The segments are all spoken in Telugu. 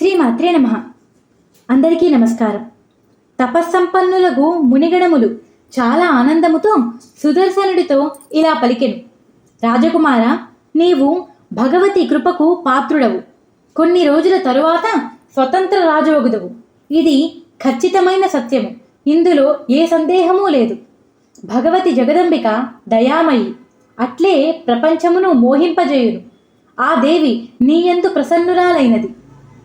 శ్రీమాత్రే నమ. అందరికీ నమస్కారం. తపస్సంపన్నులకు మునిగడములు చాలా ఆనందముతో సుదర్శనుడితో ఇలా పలికెను. రాజకుమార నీవు భగవతి కృపకు పాత్రుడవు. కొన్ని రోజుల తరువాత స్వతంత్ర రాజవగుదవు. ఇది ఖచ్చితమైన సత్యము. ఇందులో ఏ సందేహమూ లేదు. భగవతి జగదంబిక దయామయి. అట్లే ప్రపంచమును మోహింపజేయును. ఆ దేవి నీయందు ప్రసన్నురాలైనది.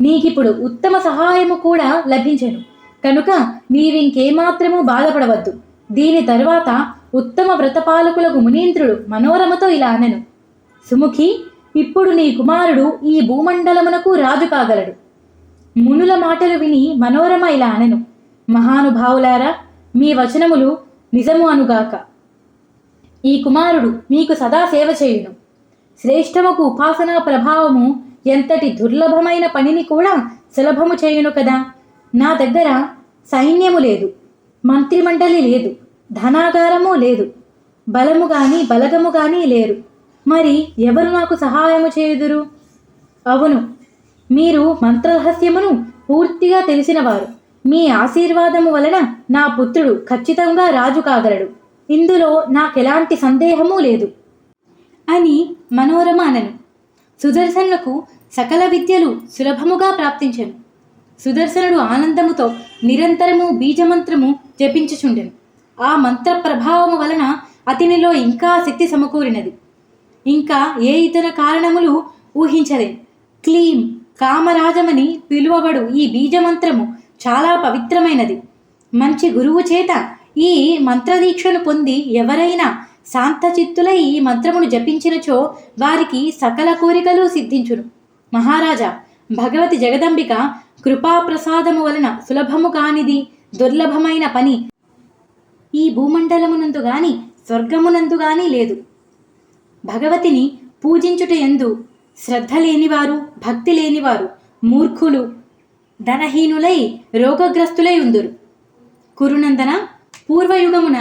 నీకిప్పుడు ఉత్తమ సహాయము కూడా లభించెను. కనుక నీవింకేమాత్రము బాధపడవద్దు. దీని తరువాత ఉత్తమ వ్రతపాలకులకు మునీంద్రుడు మనోరమతో ఇలా అనెను. సుముఖి ఇప్పుడు నీ కుమారుడు ఈ భూమండలమునకు రాజు కాగలడు. మునుల మాటలు విని మనోరమ ఇలా అనెను. మహానుభావులారా మీ వచనములు నిజము అనుగాక. ఈ కుమారుడు మీకు సదా సేవ చేయును. శ్రేష్టముకు ఉపాసనా ప్రభావము ఎంతటి దుర్లభమైన పనిని కూడా సులభము చేయును కదా? నా దగ్గర సైన్యము లేదు మంత్రిమండలి లేదు ధనాగారము లేదు బలము గాని బలగము గాని లేరు. మరి ఎవరు నాకు సహాయము చేయుదురు? అవును మీరు మంత్రరహస్యమును పూర్తిగా తెలిసినవారు. మీ ఆశీర్వాదము వలన నా పుత్రుడు ఖచ్చితంగా రాజు కాగలడు. ఇందులో నాకెలాంటి సందేహమూ లేదు. అని మనోరమ అనను. సుదర్శనులకు సకల విద్యలు సులభముగా ప్రాప్తించెను. సుదర్శనుడు ఆనందముతో నిరంతరము బీజమంత్రము జపించుచుండెను. ఆ మంత్ర ప్రభావము వలన అతనిలో ఇంకా శక్తి సమకూరినది. ఇంకా ఏ ఇతర కారణములు ఊహించలే. క్లీం కామరాజమని పిలువబడు ఈ బీజమంత్రము చాలా పవిత్రమైనది. మంచి గురువు చేత ఈ మంత్రదీక్షను పొంది ఎవరైనా శాంతచిత్తులై ఈ మంత్రమును జపించినచో వారికి సకల కోరికలు సిద్ధించును. మహారాజా భగవతి జగదంబిక కృపాప్రసాదము వలన సులభము కానిది దుర్లభమైన పని. ఈ భూమండలమునందు గాని స్వర్గమునందు గాని లేదు. భగవతిని పూజించుట ఎందు శ్రద్ధ లేనివారు భక్తి లేనివారు మూర్ఖులు ధనహీనులై రోగగ్రస్తులై ఉందురు. కురునందన పూర్వయుగమున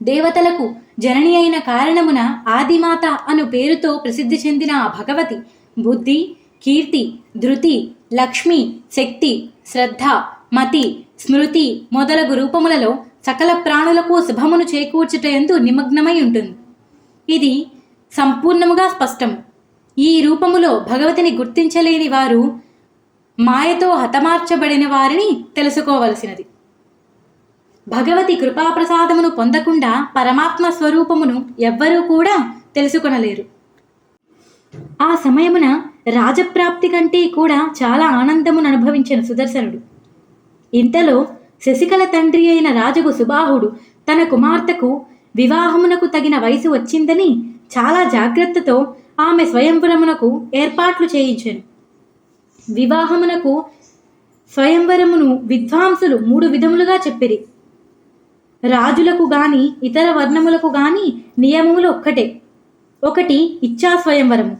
దేవతలకు జనని అయిన కారణమున ఆదిమాత అను పేరుతో ప్రసిద్ధి చెందిన ఆ భగవతి బుద్ధి కీర్తి ధృతి లక్ష్మి శక్తి శ్రద్ధ మతి స్మృతి మొదలగు రూపములలో సకల ప్రాణులకు శుభమును చేకూర్చుట ఎందు నిమగ్నమై ఉంటుంది. ఇది సంపూర్ణముగా స్పష్టం. ఈ రూపములో భగవతిని గుర్తించలేని వారు మాయతో హతమార్చబడిన వారిని తెలుసుకోవలసినది. భగవతి కృపాప్రసాదమును పొందకుండా పరమాత్మ స్వరూపమును ఎవ్వరూ కూడా తెలుసుకొనలేరు. ఆ సమయమున రాజప్రాప్తి కంటే కూడా చాలా ఆనందమును అనుభవించిన సుదర్శనుడు. ఇంతలో శశికళ తండ్రి అయిన రాజుకు సుబాహుడు తన కుమార్తెకు వివాహమునకు తగిన వయసు వచ్చిందని చాలా జాగ్రత్తతో ఆమె స్వయంవరమునకు ఏర్పాట్లు చేయించాను. వివాహమునకు స్వయంవరమును విద్వాంసులు మూడు విధములుగా చెప్పిరి. రాజులకు గాని ఇతర వర్ణములకు గాని నియమములు ఒక్కటే. ఒకటి ఇచ్ఛా స్వయంవరము.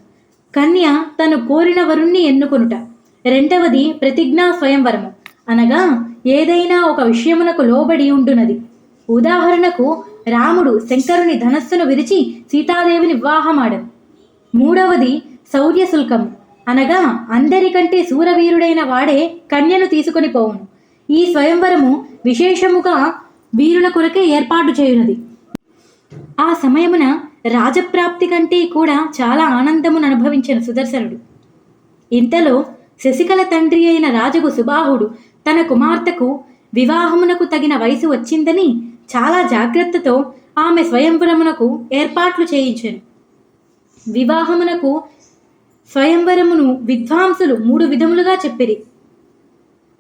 కన్య తను కోరిన వరుణ్ణి ఎన్నుకొనుట. రెండవది ప్రతిజ్ఞా స్వయంవరము. అనగా ఏదైనా ఒక విషయమునకు లోబడి ఉండునది. ఉదాహరణకు రాముడు శంకరుని ధనస్సును విరిచి సీతాదేవిని వివాహమాడను. మూడవది శౌర్య శుల్కం అనగా అందరికంటే శూరవీరుడైన వాడే కన్యను తీసుకొని పోవును. ఈ స్వయంవరము విశేషముగా వీరుల కొరకే ఏర్పాటు చేయునది. ఆ సమయమున రాజప్రాప్తి కంటే కూడా చాలా ఆనందమును అనుభవించిన సుదర్శనుడు. ఇంతలో శశికళ తండ్రి అయిన రాజుకు సుబాహుడు తన కుమార్తెకు వివాహమునకు తగిన వయసు వచ్చిందని చాలా జాగ్రత్తతో ఆమె స్వయంవరమునకు ఏర్పాట్లు చేయించాను. వివాహమునకు స్వయంవరమును విద్వాంసులు మూడు విధములుగా చెప్పిరి.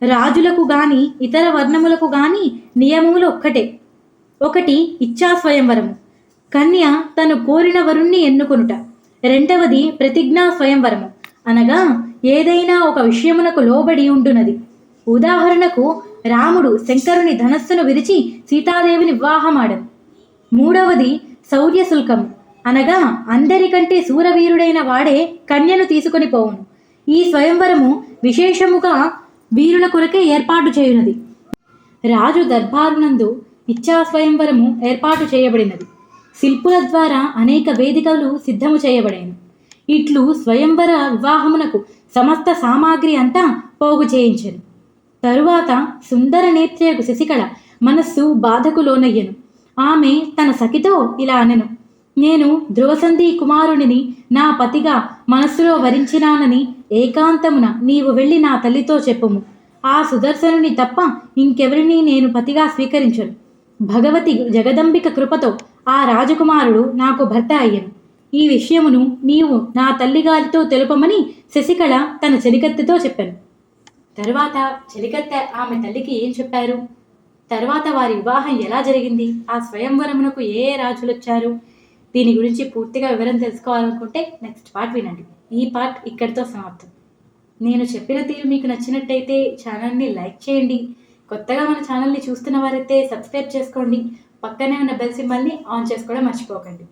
రాజులకు గాని ఇతర వర్ణములకు గాని నియమములు ఒక్కటే. ఒకటి ఇచ్చా స్వయంవరము. కన్య తను కోరిన వరుణ్ణి ఎన్నుకొనుట. రెండవది ప్రతిజ్ఞా స్వయంవరము. అనగా ఏదైనా ఒక విషయమునకు లోబడి ఉండునది. ఉదాహరణకు రాముడు శంకరుని ధనస్సును విరిచి సీతాదేవిని వివాహమాడను. మూడవది శౌర్యశుల్కము అనగా అందరికంటే శూరవీరుడైన వాడే కన్యను తీసుకొని పోవును. ఈ స్వయంవరము విశేషముగా వీరుల కొరకే ఏర్పాటు చేయునది. రాజు దర్బారునందు ఇచ్చా స్వయంవరము ఏర్పాటు చేయబడినది. శిల్పుల ద్వారా అనేక వేదికలు సిద్ధము చేయబడేను. ఇట్లు స్వయంవర వివాహమునకు సమస్త సామాగ్రి అంతా పోగు చేయించను. తరువాత సుందర నేత్రియకు శశికళ మనస్సు బాధకు లోనయ్యను. ఆమె తన సఖితో ఇలా అనెను. నేను ధ్రువసంధి కుమారుడిని నా పతిగా మనస్సులో వరించినానని ఏకాంతమున నీవు వెళ్ళి నా తల్లితో చెప్పుము. ఆ సుదర్శనుని తప్ప ఇంకెవరిని నేను పతిగా స్వీకరించను. భగవతి జగదంబిక కృపతో ఆ రాజకుమారుడు నాకు భర్త అయ్యను. ఈ విషయమును నీవు నా తల్లిగారితో తెలుపమని శశికళ తన చెలికత్తెతో చెప్పాను. తరువాత చెలికత్తె ఆమె తల్లికి ఏం చెప్పారు? తర్వాత వారి వివాహం ఎలా జరిగింది? ఆ స్వయంవరమునకు ఏ ఏ రాజులు వచ్చారు దీని గురించి పూర్తిగా వివరం తెలుసుకోవాలనుకుంటే నెక్స్ట్ పార్ట్ వినండి. ఈ పార్ట్ ఇక్కడితో సమాప్తం. నేను చెప్పిన తీరు మీకు నచ్చినట్టయితే ఛానల్ని లైక్ చేయండి. కొత్తగా మన ఛానల్ని చూస్తున్న వారైతే సబ్స్క్రైబ్ చేసుకోండి. పక్కనే ఉన్న బెల్ సింబల్ని ఆన్ చేసుకోవడం మర్చిపోకండి.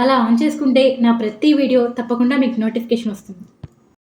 అలా ఆన్ చేసుకుంటే నా ప్రతి వీడియో తప్పకుండా మీకు నోటిఫికేషన్ వస్తుంది.